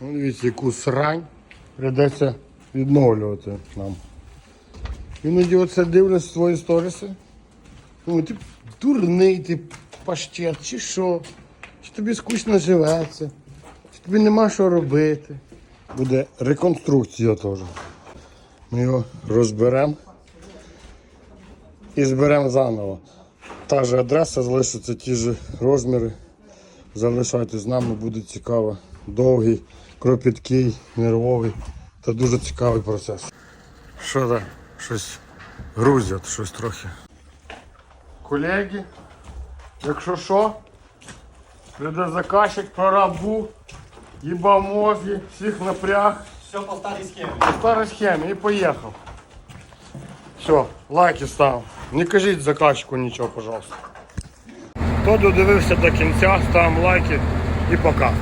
Ну, дивіться, яку срань прийдеться відновлювати нам. Іноді оце дивлюсь свої сторіси. Думаю, ти дурний, ти паштет, чи що? Чи тобі скучно живеться? Чи тобі нема що робити? Буде реконструкція теж. Ми його розберемо і зберемо заново. Та ж адреса залишиться, ті ж розміри. Залишайтесь з нами, буде цікаво. Довгий, кропіткий, нервовий та дуже цікавий процес. Що там? Щось грузять, щось трохи. Колеги, якщо що, прийде заказчик, прораб був, їбав мозги, всіх напряг. Все по старій схемі. По старій схемі і поїхав. Все, лайки став. Не кажіть заказчику нічого, пожалуйста. Хто додивився до кінця, ставимо лайки і пока.